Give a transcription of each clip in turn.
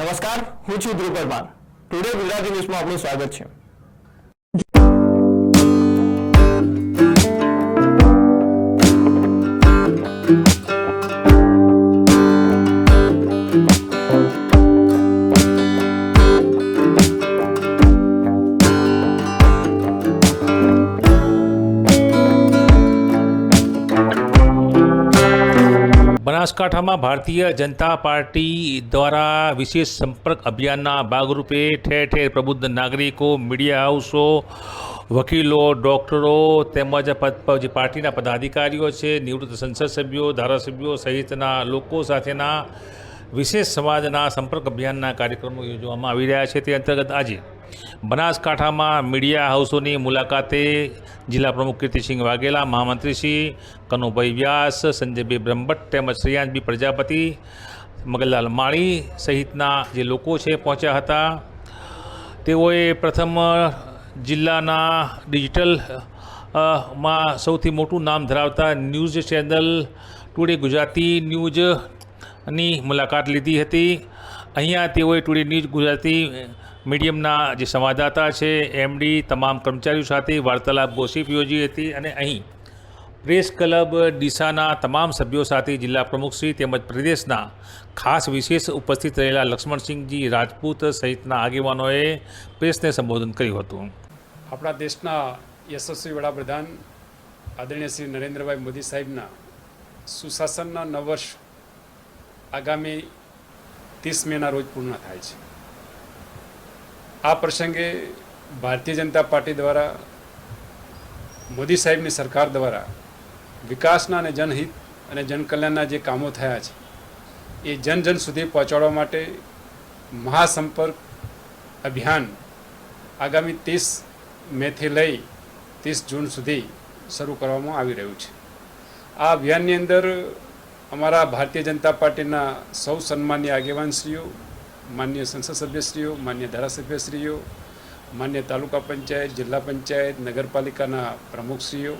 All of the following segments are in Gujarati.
નમસ્કાર હું છું ધ્રુવ પરમાર. ટુડે ગુજરાતી ન્યૂઝમાં આપનું સ્વાગત છે. બનાસકાંઠામાં ભારતીય જનતા પાર્ટી દ્વારા વિશેષ સંપર્ક અભિયાનના ભાગરૂપે ઠેર ઠેર પ્રબુદ્ધ નાગરિકો મીડિયા હાઉસો વકીલો ડૉક્ટરો તેમજ જે પાર્ટીના પદાધિકારીઓ છે, નિવૃત્ત સંસદ સભ્યો, ધારાસભ્યો સહિતના લોકો સાથેના વિશેષ સમાજના સંપર્ક અભિયાનના કાર્યક્રમો યોજવામાં આવી રહ્યા છે. તે અંતર્ગત આજે બનાસકાંઠામાં મીડિયા હાઉસોની મુલાકાતે જિલ્લા પ્રમુખ કીર્તિસિંહ વાઘેલા, મહામંત્રી કનુભાઈ વ્યાસ, સંજયભાઈ બ્રહ્મભટ્ટ તેમજ શ્રેયાંશભાઈ પ્રજાપતિ, મગનલાલ માળી સહિતના જે લોકો છે પહોંચ્યા હતા. તેઓએ પ્રથમ જિલ્લાના ડિજિટલમાં સૌથી મોટું નામ ધરાવતા ન્યૂઝ ચેનલ ટુડે ગુજરાતી ન્યૂઝની મુલાકાત લીધી હતી. અહીંયા તેઓએ ટુડે ન્યૂઝ ગુજરાતી મીડિયમના જે સંવાદદાતા છે એમડી તમામ કર્મચારીઓ સાથે વાર્તાલાપ ગોસીપ યોજી હતી અને અહીં પ્રેસ ક્લબ ડીસાના તમામ સભ્યો સાથે જિલ્લા પ્રમુખશ્રી તેમજ પ્રદેશના ખાસ વિશેષ ઉપસ્થિત રહેલા લક્ષ્મણસિંહજી રાજપૂત સહિતના આગેવાનોએ પ્રેસને સંબોધન કર્યું હતું. આપણા દેશના યશસ્વી વડાપ્રધાન આદરણીય શ્રી નરેન્દ્રભાઈ મોદી સાહેબના સુશાસનના નવ વર્ષ આગામી ત્રીસ મેના રોજ પૂર્ણ થાય છે. આ પ્રસંગે ભારતીય જનતા પાર્ટી દ્વારા મોદી સાહેબની સરકાર દ્વારા વિકાસના અને જનહિત અને જનકલ્યાણના જે કામો થયા છે, એ જન જન સુધી પહોંચાડવા માટે મહાસંપર્ક અભિયાન આગામી ત્રીસ મેથી લઈ ત્રીસ જૂન સુધી શરૂ કરવામાં આવી રહ્યું છે. આ અભિયાનની અંદર અમારા ભારતીય જનતા પાર્ટીના સૌ સન્માનીય આગેવાનશ્રીઓ માન્ય સંસદ સભ્યશ્રીઓ, માન્ય ધારાસભ્યશ્રીઓ, માન્ય તાલુકા પંચાયત, જિલ્લા પંચાયત, નગરપાલિકાના પ્રમુખશ્રીઓ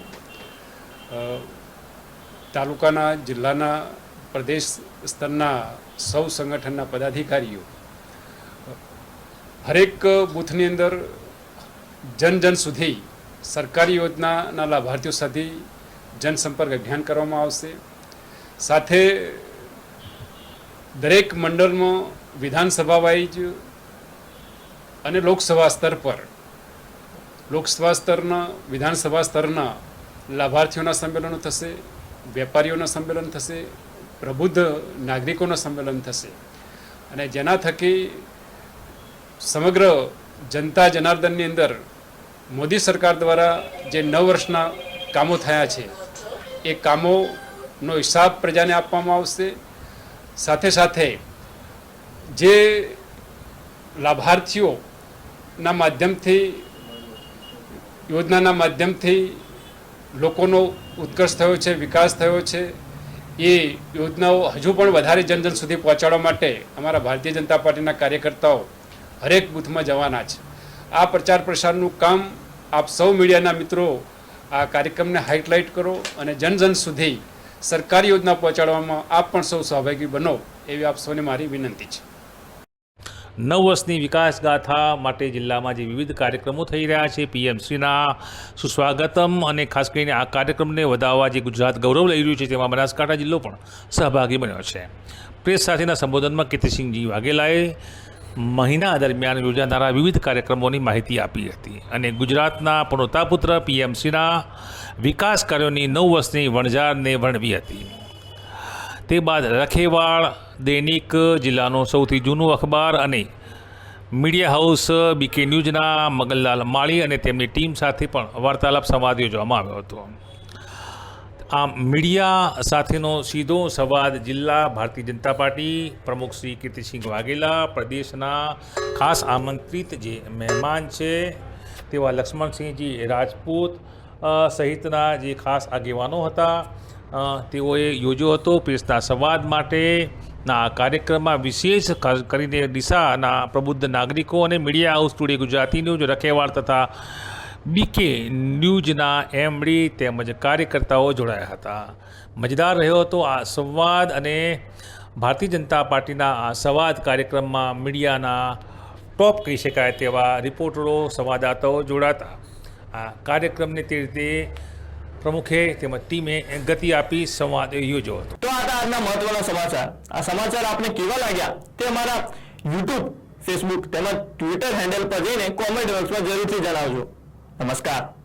તાલુકાના, જિલ્લાના, પ્રદેશ સ્તરના સૌ સંગઠનના પદાધિકારીઓ, હરેક બૂથની અંદર જન જન સુધી સરકારી યોજનાના લાભાર્થીઓ સાથે જનસંપર્ક અભિયાન કરવામાં આવશે. સાથે દરેક મંડળમાં વિધાનસભા વાઇઝ અને લોકસભા સ્તર પર. લોકસભા સ્તરના, વિધાનસભા સ્તરના લાભાર્થીઓના સંમેલનો થશે, વેપારીઓના સંમેલન થશે, પ્રબુદ્ધ નાગરિકોના સંમેલન થશે. અને જેના થકી સમગ્ર જનતા જનાર્દનની અંદર મોદી સરકાર દ્વારા જે નવ વર્ષના કામો થયા છે, એ કામોનો હિસાબ પ્રજાને આપવામાં આવશે. સાથે સાથે જે લાભાર્થીઓના માધ્યમથી, યોજનાના માધ્યમથી લોકોનો ઉત્કર્ષ થયો છે, વિકાસ થયો છે, એ યોજનાઓ હજુ પણ વધારે જન જન સુધી પહોંચાડવા માટે અમારા ભારતીય જનતા પાર્ટીના કાર્યકર્તાઓ હરેક બૂથમાં જવાના છે. આ પ્રચાર પ્રસારનું કામ આપ સૌ મીડિયાના મિત્રો આ કાર્યક્રમને હાઇલાઇટ કરો અને જન જન સુધી સરકારી યોજના પહોંચાડવામાં આપ પણ સૌ સહભાગી બનો, એવી આપ સૌને મારી વિનંતી છે. નવ વર્ષની વિકાસ ગાથા માટે જિલ્લામાં જે વિવિધ કાર્યક્રમો થઈ રહ્યા છે, પીએમસીના સુસ્વાગતમ અને ખાસ કરીને આ કાર્યક્રમને વધારવા જે ગુજરાત ગૌરવ લઈ રહ્યું છે, તેમાં બનાસકાંઠા જિલ્લો પણ સહભાગી બન્યો છે. પ્રેસ સાથેના સંબોધનમાં કીર્તિસિંહજી વાઘેલાએ મહિના દરમિયાન યોજાનારા વિવિધ કાર્યક્રમોની માહિતી આપી હતી અને ગુજરાતના પ્રણોતાપુત્ર પીએમસીના વિકાસ કાર્યોની નવ વર્ષની વણઝારને વર્ણવી હતી. તે બાદ રખેવાળ, દૈનિક જિલ્લાનું સૌથી જૂનું અખબાર અને મીડિયા હાઉસ બીકે ન્યૂઝના મગનલાલ માળી અને તેમની ટીમ સાથે પણ વાર્તાલાપ સંવાદ યોજવામાં આવ્યો હતો. આમ મીડિયા સાથેનો સીધો સંવાદ જિલ્લા ભારતીય જનતા પાર્ટી પ્રમુખ શ્રી કીર્તિસિંહ વાઘેલા, પ્રદેશના ખાસ આમંત્રિત જે મહેમાન છે તેવા લક્ષ્મણસિંહજી રાજપૂત સહિતના જે ખાસ આગેવાનો હતા તેઓએ યોજ્યો હતો પ્રેસના સંવાદ માટેના કાર્યક્રમમાં વિશેષ કરીને ડીસાના પ્રબુદ્ધ નાગરિકો અને media house today Gujarati news, Rakhewal તથા બીકે ન્યૂઝના એમડી તેમજ કાર્યકર્તાઓ જોડાયા હતા. મજેદાર રહ્યો હતો આ સંવાદ અને ભારતીય જનતા પાર્ટીના આ સંવાદ કાર્યક્રમમાં મીડિયાના ટોપ કહી શકાય તેવા રિપોર્ટરો, સંવાદદાતાઓ જોડાતા. આ કાર્યક્રમને તે રીતે પ્રમુખે તેમજ ટીમે ગતિ આપી સંવાદ યોજ્યો હતો. તો આ હતા આજના મહત્વના સમાચાર. આ સમાચાર આપને કેવા લાગ્યા? તે અમારા યુટ્યુબ ફેસબુક તેમજ ટ્વિટર હેન્ડલ પર જઈને કોમેન્ટ બોક્સમાં જરૂરથી જણાવજો. નમસ્કાર.